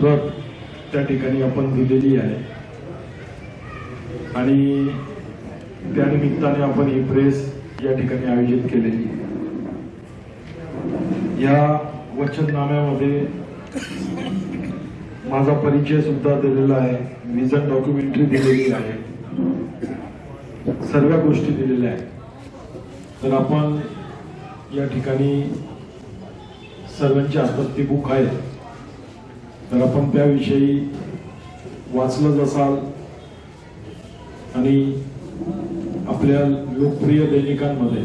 प्रत त्या ठिकाणी आपण दिलेली आहे. आणि त्यानिमित्ताने आपण ही प्रेस या ठिकाणी आयोजित केलेली. या वचननाम्यामध्ये माझा परिचय सुद्धा दिलेला आहे. विजन डॉक्युमेंटरी दिलेली आहे. सर्व गोष्टी दिलेल्या आहेत. तर आपण या ठिकाणी सर्वांच्या हातात ती बुक आहे. तर आपण त्याविषयी वाचलंच असाल. आणि आपल्या लोकप्रिय दैनिकांमध्ये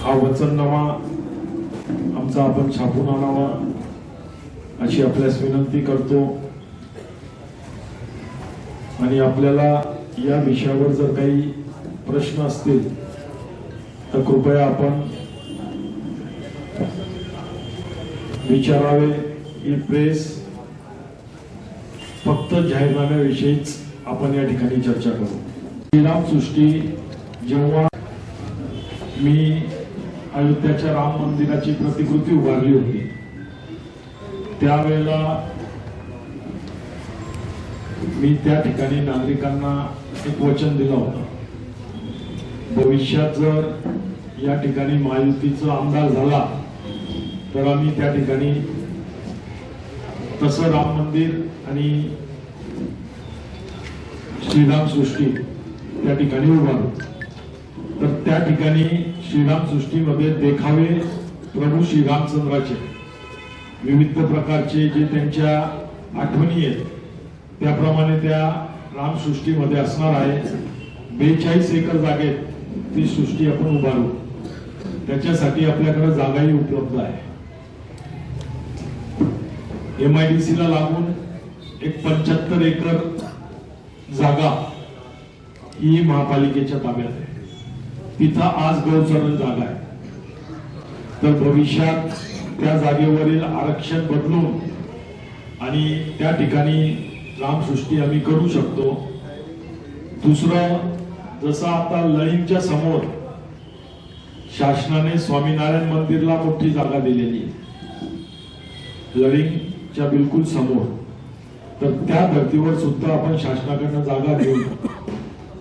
हा वचननामा आमचा आपण छापून आणावा अशी आपल्यास विनंती करतो. आणि आपल्याला या विषयावर जर काही प्रश्न असतील तर कृपया आपण विचारावे. ही प्रेस फक्त जाहीरनाम्याविषयीच आपण या ठिकाणी चर्चा करू. श्रीराम सृष्टी जेव्हा मी अयोध्याच्या राम मंदिराची प्रतिकृती उभारली होती त्यावेळेला मी त्या ठिकाणी नागरिकांना एक वचन दिलं होतं. भविष्यात जर या ठिकाणी महायुतीचा आमदार झाला तर आम्ही त्या ठिकाणी तसं राम मंदिर आणि श्रीराम सृष्टी त्या ठिकाणी उभारू तर त्या ठिकाणी श्रीराम सृष्टीमध्ये देखावे प्रभू श्रीरामचंद्राचे विविध प्रकारचे जे त्यांच्या आठवणी आहेत त्याप्रमाणे त्या रामसृष्टीमध्ये असणार आहे. बेचाळीस एकर जागेत ती सृष्टी आपण उभारू. त्याच्यासाठी आपल्याकडे जागाही उपलब्ध आहे. एम आय डी ला लागून एक पंच्याहत्तर एकर जागा ही महापालिकेच्या ताब्यात आहे. तिथं आज गौचरण जागा आहे. तर भविष्यात त्या जागेवरील आरक्षण बदलून आणि त्या ठिकाणी रामसृष्टी आम्ही करू शकतो. दुसरं जसं आता लळींच्या समोर शासनाने स्वामीनारायण मंदिरला मोठी जागा दिलेली आहे. च्या बिलकुल समोर. तर त्या धर्तीवर सुद्धा आपण शासनाकडनं जागा घेऊन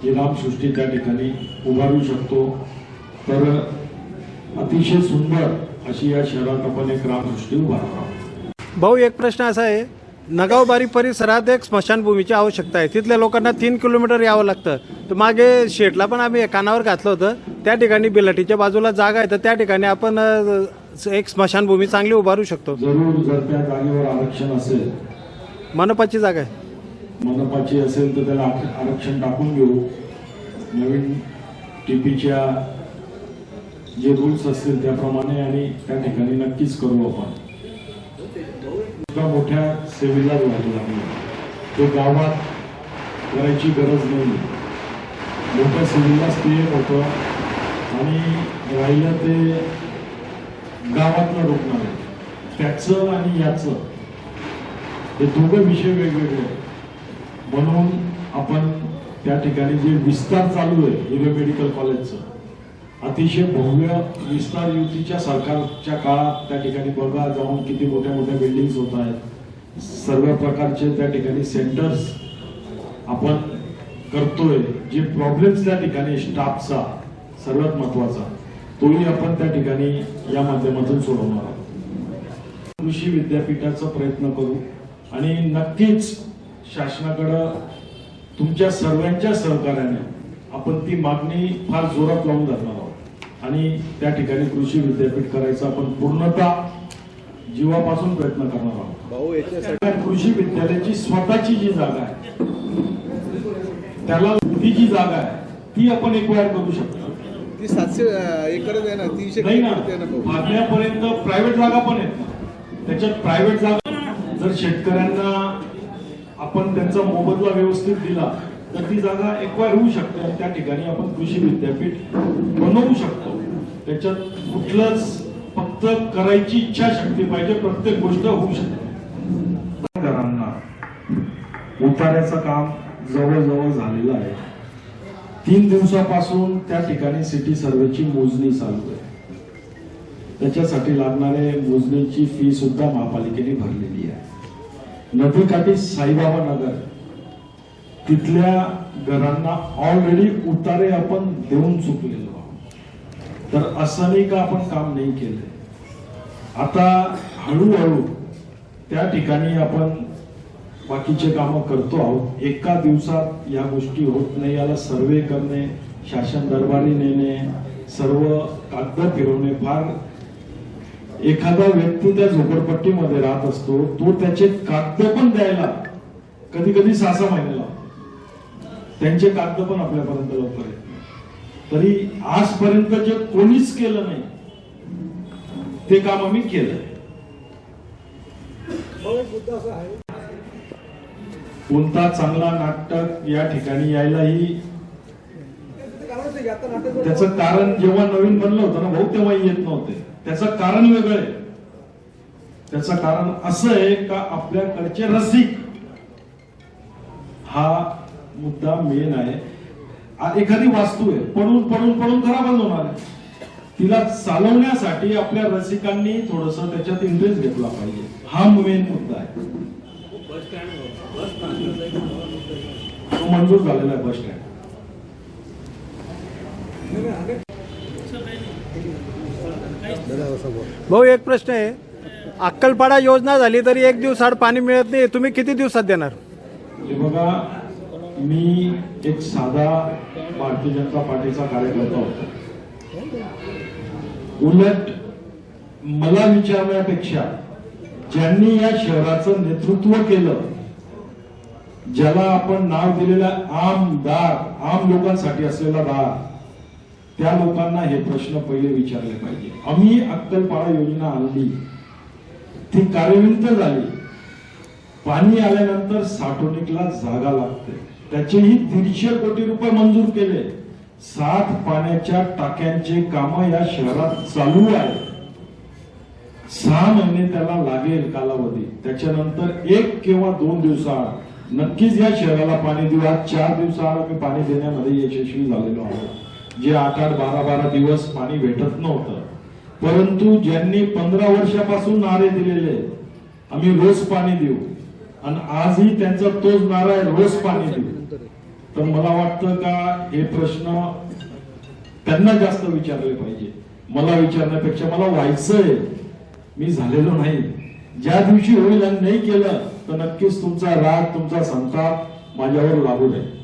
ही रामसृष्टी त्या ठिकाणी उभारू शकतो. तर अतिशय सुंदर अशी या शहरात आपण एक रामसृष्टी उभारतो भाऊ एक प्रश्न असा आहे. नगावबारी परिसरात एक स्मशानभूमीची आवश्यकता आहे. तिथल्या लोकांना तीन किलोमीटर यावं लागतं. तर मागे शेटला पण आम्ही कानावर घातलं होतं. त्या ठिकाणी बिलाटीच्या बाजूला जागा आहे. तर त्या ठिकाणी आपण एक स्मशानभूमी चांगली उभारू शकतो. जरूर जर त्या जागेवर आरक्षण असेल. मनपाची जागा आहे. मनपाची असेल तर त्याला आर- आरक्षण टाकून घेऊ. नवीन टीपीच्या जे रूल्स असतील त्याप्रमाणे आणि त्या ठिकाणी नक्कीच करू आपण. इतका मोठ्या सेवेला लागलो. तो गावात करायची गरज नाही. मोठ्या सेवेलाच ते होतं. आणि राहिलं ते गावातलं रुग्णालय त्याचं आणि याचं. हे दोघं विषय वेगवेगळे आहेत. म्हणून आपण त्या ठिकाणी जे विस्तार चालू आहे हिरे मेडिकल कॉलेजचं अतिशय भव्य विस्तार युतीच्या सरकारच्या काळात त्या ठिकाणी बघा जाऊन किती मोठ्या मोठ्या बिल्डिंग्स होत आहेत. सर्व प्रकारचे त्या ठिकाणी सेंटर्स आपण करतोय. जे प्रॉब्लेम्स त्या ठिकाणी स्टाफचा सर्वात महत्त्वाचा. तोही आपण त्या ठिकाणी या माध्यमातून सोडवणार आहोत. कृषी विद्यापीठाचा प्रयत्न करू आणि नक्कीच शासनाकडं तुमच्या सर्वांच्या सहकार्याने आपण ती मागणी फार जोरात लावून धरणार आहोत. आणि त्या ठिकाणी कृषी विद्यापीठ करायचा आपण पूर्णतः जीवापासून प्रयत्न करणार आहोत. कृषी विद्यालयाची स्वतःची जी जागा आहे त्याला जी जागा आहे ती आपण एक्वायर करू शकतो. ती सातशे एकरच आहे ना तीनशे नाही ना. एकरच आहे ना भाऊ. मागण्यापर्यंत प्रायव्हेट जागा पण आहेत. ना त्याच्यात प्रायव्हेट जागा जर शेतकऱ्यांना आपण त्यांचा मोबदला व्यवस्थित दिला तर ती जागा एक्वायर होऊ शकते. त्या ठिकाणी आपण कृषी विद्यापीठ बनवू शकतो. त्याच्यात कुठलंच फक्त करायची इच्छाशक्ती पाहिजे प्रत्येक गोष्ट होऊ शकते. घरांना उतार्याचं काम जवळजवळ झालेलं आहे. तीन दिवसापासून त्या ठिकाणी सिटी सर्वेची मोजणी चालू आहे. त्याच्यासाठी लागणारे मोजणीची फी सुद्धा महापालिकेने भरलेली आहे. नदीकाठी साईबाबा नगर तिथल्या घरांना ऑलरेडी उतारे आपण देऊन चुकलेलो आहोत. तर असं नाही का आपण काम नाही केलंय? आता हळूहळू त्या ठिकाणी आपण बाकीचे कामं करतो आहोत. एका दिवसात या गोष्टी होत नाही याला सर्वे करणे शासन दरबारी नेणे सर्व कागद फिरवणे फार एखादा व्यक्ती त्या झोपडपट्टीमध्ये राहत असतो तो त्याचे कागद पण द्यायला कधी कधी सहा सहा त्यांचे कागद पण आपल्यापर्यंत लवकर येत तरी आजपर्यंत जे कोणीच केलं नाही ते काम आम्ही केलंय. कोणता चांगला नाटक या ठिकाणी यायलाही त्याचं कारण जेव्हा नवीन बनलं होतं ना भाऊ तेव्हा येत नव्हते. त्याचं कारण वेगळं आहे. त्याचं कारण असं आहे का आपल्याकडचे रसिक? हा मुद्दा मेन आहे. एखादी वास्तू आहे. पडून पडून पडून खराबच होणार आहे. तिला चालवण्यासाठी आपल्या रसिकांनी थोडस त्याच्यात इंटरेस्ट घेतला पाहिजे. हा मेन मुद्दा आहे. तो मंजूर झालेला आहे बस स्टँड भाऊ एक प्रश्न आहे. अक्कलपाडा योजना झाली तरी एक दिवसाआड पाणी मिळत नाही. तुम्ही किती दिवसात देणार? हे बघा मी एक साधा भारतीय जनता पार्टीचा कार्यकर्ता होतो. उलट मला विचारण्यापेक्षा ज्यांनी या शहराचं नेतृत्व केलं ज्याला आपण नाव दिलेलं आमदार आम लोकांसाठी असलेला दार त्या लोकांना हे प्रश्न पहिले विचारले पाहिजे. आम्ही अक्कलपाळा योजना आणली ती कार्यान्वित झाली. पाणी आल्यानंतर साठवणुकीला जागा लागते. त्याचेही दीडशे कोटी रुपये मंजूर केले. सात पाण्याच्या टाक्यांचे काम या शहरात चालू आहे सहा महिने त्याला लागेल कालावधी. त्याच्यानंतर एक किंवा दोन दिवसाआड नक्कीच या शहराला पाणी देऊ. आज चार दिवसाआड आम्ही पाणी देण्यामध्ये यशस्वी झालेलो आहोत. जे आठ आठ बारा बारा दिवस पाणी भेटत नव्हतं. परंतु ज्यांनी पंधरा वर्षापासून नारे दिलेले आम्ही रोज पाणी देऊ. आणि आजही त्यांचा तोच नारा आहे रोज पाणी देऊ. तर मला वाटतं का हे प्रश्न त्यांना जास्त विचारले पाहिजे. मला विचारण्यापेक्षा मला व्हायचंय. मी झालेलो नाही. ज्या दिवशी होईल आणि नाही केलं तर नक्कीच तुमचा राग तुमचा संताप माझ्यावर लागू नये.